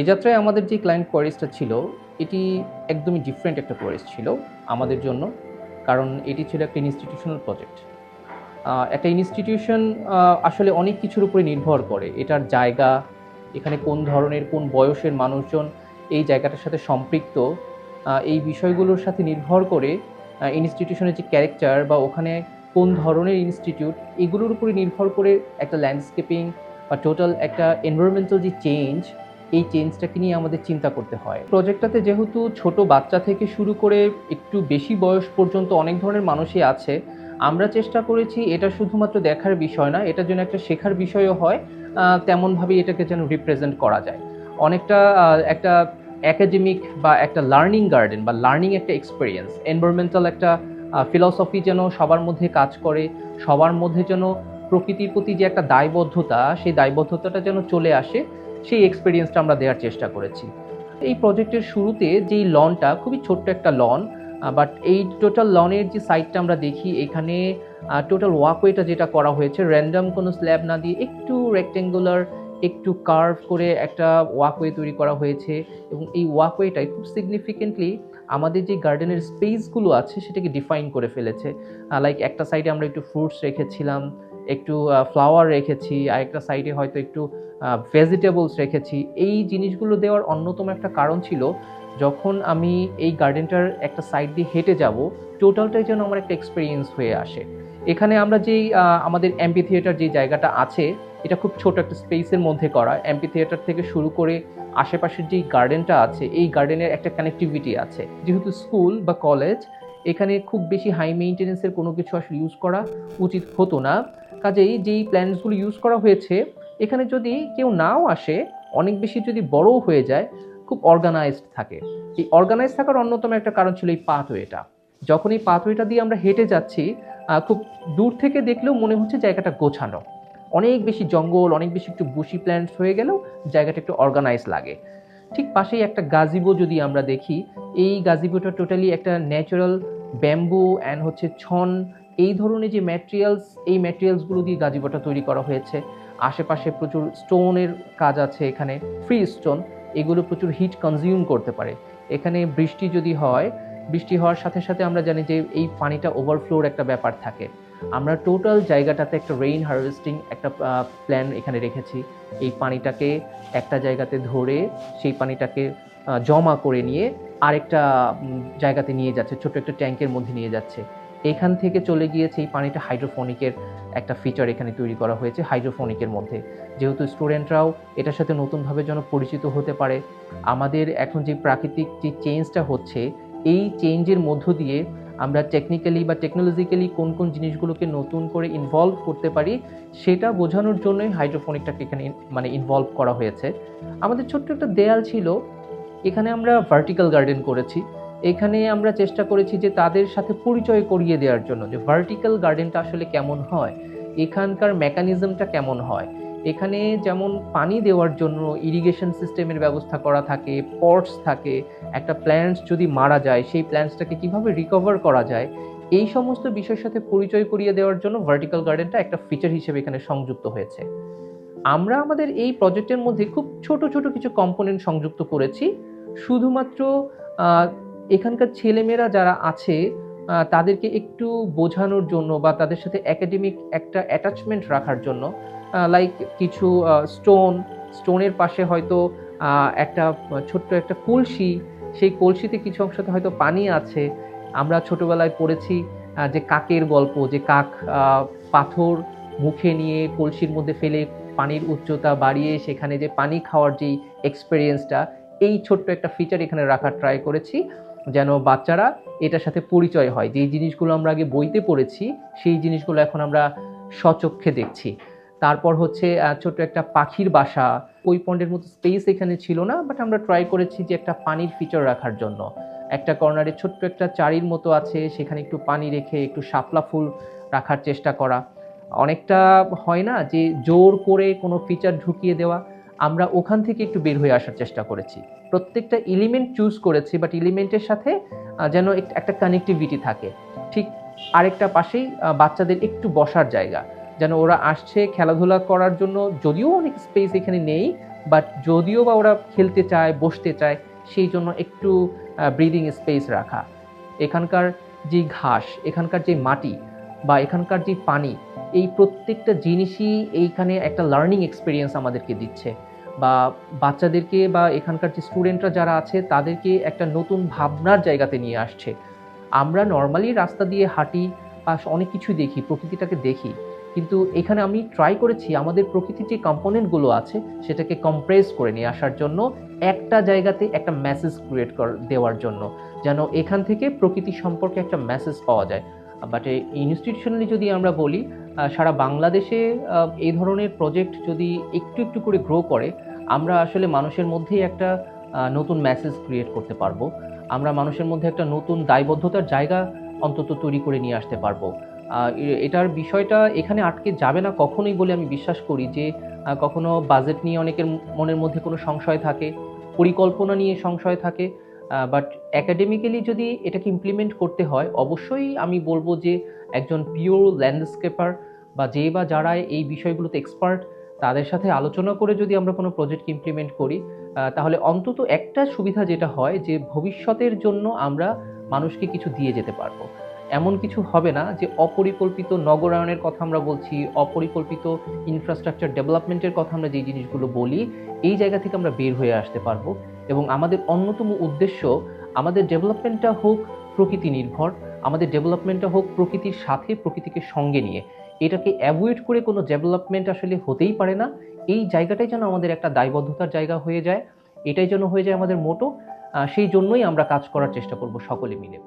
এ যাত্রায় আমাদের যে ক্লায়েন্ট কোয়ারিজটা ছিল, এটি একদমই ডিফারেন্ট একটা কোয়ারিজ ছিল আমাদের জন্য, কারণ এটি ছিল একটা ইনস্টিটিউশনাল প্রজেক্ট একটা ইনস্টিটিউশন আসলে অনেক কিছুর উপরে নির্ভর করে, এটার জায়গা, এখানে কোন ধরনের, কোন বয়সের মানুষজন, এই জায়গাটার সাথে সম্পৃক্ত এই বিষয়গুলোর সাথে নির্ভর করে ইনস্টিটিউশনের যে ক্যারেক্টার বা ওখানে কোন ধরনের ইনস্টিটিউট এগুলোর উপরে নির্ভর করে একটা ল্যান্ডস্কেপিং বা টোটাল একটা এনভায়রনমেন্টাল যে চেঞ্জ এই চেঞ্জটাকে নিয়ে আমাদের চিন্তা করতে হয়। প্রজেক্টটাতে যেহেতু ছোট বাচ্চা থেকে শুরু করে একটু বেশি বয়স পর্যন্ত অনেক ধরনের মানুষই আছে, আমরা চেষ্টা করেছি এটা শুধুমাত্র দেখার বিষয় না এটার জন্য একটা শেখার বিষয়ও হয় তেমনভাবেই এটাকে যেন রিপ্রেজেন্ট করা যায়। অনেকটা একটা অ্যাকাডেমিক বা একটা লার্নিং গার্ডেন বা লার্নিং একটা এক্সপিরিয়েন্স এনভায়রনমেন্টাল একটা ফিলসফি যেন সবার মধ্যে কাজ করে, সবার মধ্যে যেন প্রকৃতির প্রতি যে একটা দায়বদ্ধতা, সেই দায়বদ্ধতাটা যেন চলে আসে সেই এক্সপিরিয়েন্সটা আমরা দেওয়ার চেষ্টা করেছি। এই প্রজেক্টের শুরুতে যেই লনটা খুবই ছোট্ট একটা লন বাট এই টোটাল লনের যে সাইডটা আমরা দেখি, এখানে টোটাল ওয়াকওয়েটা যেটা করা হয়েছে র্যান্ডাম কোনো স্ল্যাব না দিয়ে একটু রেক্টেঙ্গুলার একটু কার্ভ করে একটা ওয়াকওয়ে তৈরি করা হয়েছে এবং এই ওয়াকওয়েটাই খুব সিগনিফিকেন্টলি আমাদের যে গার্ডেনের স্পেসগুলো আছে, সেটাকে ডিফাইন করে ফেলেছে। লাইক একটা সাইডে আমরা একটু ফ্রুটস রেখেছিলাম একটু ফ্লাওয়ার রেখেছি আর একটা সাইডে হয়তো একটু ভেজিটেবলস রেখেছি। এই জিনিসগুলো দেওয়ার অন্যতম একটা কারণ ছিল যখন আমি এই গার্ডেনটার একটা সাইড দিয়ে হেঁটে যাব টোটালটাই যেন আমার একটা এক্সপিরিয়েন্স হয়ে আসে। এখানে আমরা যেই আমাদের অ্যাম্পি থিয়েটার যে জায়গাটা আছে, এটা খুব ছোট একটা স্পেসের মধ্যে করা। অ্যাম্পি থিয়েটার থেকে শুরু করে আশেপাশের যেই গার্ডেনটা আছে, এই গার্ডেনের একটা কানেক্টিভিটি আছে। যেহেতু স্কুল বা কলেজ এখানে খুব বেশি হাই মেইনটেনেন্সের কোনো কিছু আসলে ইউজ করা উচিত হতো না। কাজেই যেই প্ল্যান্টসগুলো ইউজ করা হয়েছে, এখানে যদি কেউ নাও আসে, অনেক বেশি যদি বড়ও হয়ে যায়, খুব অর্গানাইজড থাকে। এই অর্গানাইজ থাকার অন্যতম একটা কারণ ছিল এই পাথওয়েটা যখন এই পাথওয়েটা দিয়ে আমরা হেঁটে যাচ্ছি খুব দূর থেকে দেখলেও মনে হচ্ছে জায়গাটা গোছানো। অনেক বেশি জঙ্গল, অনেক বেশি একটু বুশি প্ল্যান্টস হয়ে গেলেও জায়গাটা একটু অর্গানাইজ লাগে। ঠিক পাশেই একটা গাজিবো যদি আমরা দেখি, এই গাজিবোটা টোটালি একটা ন্যাচারাল ব্যাম্বু অ্যান্ড হচ্ছে ছন এই ধরনের যে ম্যাটেরিয়ালস এই ম্যাটেরিয়ালসগুলো দিয়ে গাজিবোটা তৈরি করা হয়েছে। আশেপাশে প্রচুর স্টোনের কাজ আছে এখানে ফ্রি স্টোন এগুলো প্রচুর হিট কনজিউম করতে পারে। এখানে বৃষ্টি যদি হয়, বৃষ্টি হওয়ার সাথে সাথে আমরা জানি যে এই পানিটা ওভারফ্লোর একটা ব্যাপার থাকে। আমরা টোটাল জায়গাটাতে একটা রেইন হারভেস্টিং একটা প্ল্যান এখানে রেখেছি। এই পানিটাকে একটা জায়গাতে ধরে, সেই পানিটাকে জমা করে নিয়ে আরেকটা জায়গাতে নিয়ে যাচ্ছে ছোট একটা ট্যাঙ্কের মধ্যে নিয়ে যাচ্ছে। এখান থেকে চলে গিয়েছে এই পানিটা হাইড্রোফোনিকের একটা ফিচার এখানে তৈরি করা হয়েছে, হাইড্রোফোনিকের মধ্যে। যেহেতু স্টুডেন্টরাও এটার সাথে নতুনভাবে যেন পরিচিত হতে পারে, আমাদের এখন যে প্রাকৃতিক যে চেঞ্জটা হচ্ছে, এই চেঞ্জের মধ্য দিয়ে আমরা টেকনিক্যালি বা টেকনোলজিক্যালি কোন কোন জিনিসগুলোকে নতুন করে ইনভলভ করতে পারি, সেটা বোঝানোর জন্যই হাইড্রোফোনিকটাকে এখানে মানে ইনভলভ করা হয়েছে। আমাদের ছোট্ট একটা দেয়াল ছিল, এখানে আমরা ভার্টিক্যাল গার্ডেন করেছি। এখানে আমরা চেষ্টা করেছি যে তাদের সাথে পরিচয় করিয়ে দেওয়ার জন্য যে ভার্টিক্যাল গার্ডেনটা আসলে কেমন হয়, এখানকার মেকানিজমটা কেমন হয়। এখানে যেমন পানি দেওয়ার জন্য ইরিগেশন সিস্টেমের ব্যবস্থা করা থাকে পটস থাকে, একটা প্ল্যান্টস যদি মারা যায়, সেই প্ল্যান্টসটাকে কীভাবে রিকভার করা যায়, এই সমস্ত বিষয়ের সাথে পরিচয় করিয়ে দেওয়ার জন্য ভার্টিক্যাল গার্ডেনটা একটা ফিচার হিসেবে এখানে সংযুক্ত হয়েছে। আমরা আমাদের এই প্রজেক্টের মধ্যে খুব ছোট ছোট কিছু কম্পোনেন্ট সংযুক্ত করেছি। শুধুমাত্র এখানকার ছেলেমেয়েরা যারা আছে তাদেরকে একটু বোঝানোর জন্য বা তাদের সাথে একাডেমিক একটা অ্যাটাচমেন্ট রাখার জন্য লাইক কিছু স্টোন স্টোনের পাশে হয়তো একটা ছোট্ট একটা কলসি, সেই কলসিতে কিছু অংশতে হয়তো পানি আছে। আমরা ছোটবেলায় পড়েছি যে কাকের গল্প, যে কাক পাথর মুখে নিয়ে কলসির মধ্যে ফেলে পানির উচ্চতা বাড়িয়ে সেখানে যে পানি খাওয়ার যেই এক্সপিরিয়েন্সটা এই ছোট্ট একটা ফিচার এখানে রাখার ট্রাই করেছি। যেন বাচ্চারা এটার সাথে পরিচয় হয়। যেই জিনিসগুলো আমরা আগে বইতে পড়েছি, সেই জিনিসগুলো এখন আমরা স্বচক্ষে দেখছি। তারপর হচ্ছে ছোট্ট একটা পাখির বাসা। ওই পন্ডের মতো স্পেস এখানে ছিল না বাট আমরা ট্রাই করেছি যে একটা পানির ফিচার রাখার জন্য। একটা কর্নারে ছোট্ট একটা চারির মতো আছে, সেখানে একটু পানি রেখে, একটু শাপলা ফুল রাখার চেষ্টা করা। অনেকটা হয় না যে জোর করে কোনো ফিচার ঢুকিয়ে দেওয়া। আমরা ওখান থেকে একটু বের হয়ে আসার চেষ্টা করেছি। প্রত্যেকটা এলিমেন্ট চুজ করেছি বাট এলিমেন্টের সাথে যেন একটা কানেক্টিভিটি থাকে। ঠিক আরেকটা পাশেই বাচ্চাদের একটু বসার জায়গা। যেন ওরা আসছে খেলাধুলা করার জন্য, যদিও অনেক স্পেস এখানে নেই বাট যদিও বা ওরা খেলতে চায়, বসতে চায়, সেই জন্য একটু ব্রিদিং স্পেস রাখা। এখানকার যে ঘাস, এখানকার যে মাটি, বা এখানকার যে পানি এই প্রত্যেকটা জিনিসই এইখানে একটা লার্নিং এক্সপিরিয়েন্স আমাদেরকে দিচ্ছে। বা বাচ্চাদেরকে বা এখানকার যে স্টুডেন্টরা যারা আছে, তাদেরকে একটা নতুন ভাবনার জায়গাতে নিয়ে আসছে। আমরা নর্মালি রাস্তা দিয়ে হাঁটি বা অনেক কিছু দেখি, প্রকৃতিটাকে দেখি। কিন্তু এখানে আমি ট্রাই করেছি, আমাদের প্রকৃতির যে কম্পোনেন্টগুলো আছে, সেটাকে কম্প্রেস করে নিয়ে আসার জন্য একটা জায়গাতে একটা মেসেজ ক্রিয়েট কর, দেওয়ার জন্য। যেন এখান থেকে প্রকৃতি সম্পর্কে একটা মেসেজ পাওয়া যায়। বাট ইনস্টিটিউশনালি যদি আমরা বলি সারা বাংলাদেশে এই ধরনের প্রজেক্ট যদি একটু একটু করে গ্রো করে, আমরা আসলে মানুষের মধ্যেই একটা নতুন মেসেজ ক্রিয়েট করতে পারব। আমরা মানুষের মধ্যে একটা নতুন দায়বদ্ধতার জায়গা অন্তত তৈরি করে নিয়ে আসতে পারব। এটার বিষয়টা এখানে আটকে যাবে না কখনোই বলে আমি বিশ্বাস করি যে কখনো বাজেট নিয়ে অনেকের মনের মধ্যে কোনো সংশয় থাকে, পরিকল্পনা নিয়ে সংশয় থাকে বাট অ্যাকাডেমিক্যালি যদি এটাকে ইমপ্লিমেন্ট করতে হয়, অবশ্যই আমি বলব যে একজন পিওর ল্যান্ডস্কেপার বা যে বা যারা এই বিষয়গুলোতে এক্সপার্ট তাদের সাথে আলোচনা করে যদি আমরা কোনো প্রজেক্ট ইমপ্লিমেন্ট করি তাহলে অন্তত একটা সুবিধা যেটা হয় যে ভবিষ্যতের জন্য আমরা মানুষকে কিছু দিয়ে যেতে পারব। এমন কিছু হবে না যে অপরিকল্পিত নগরায়নের কথা আমরা বলছি, অপরিকল্পিত ইনফ্রাস্ট্রাকচার ডেভেলপমেন্টের কথা আমরা যে জিনিসগুলো বলি, এই জায়গা থেকে আমরা বের হয়ে আসতে পারব। এবং আমাদের অন্যতম উদ্দেশ্য আমাদের ডেভেলপমেন্টটা হোক প্রকৃতি নির্ভর, আমাদের ডেভেলপমেন্টটা হোক প্রকৃতির সাথে প্রকৃতিকে সঙ্গে নিয়ে। এটাকে অ্যাভয়েড করে কোনো ডেভেলপমেন্ট আসলে হতেই পারে না। এই জায়গাটাই যেন আমাদের একটা দায়বদ্ধতার জায়গা হয়ে যায়, এটাই যেন হয়ে যায় আমাদের মোটো সেই জন্যই আমরা কাজ করার চেষ্টা করব সকলে মিলে।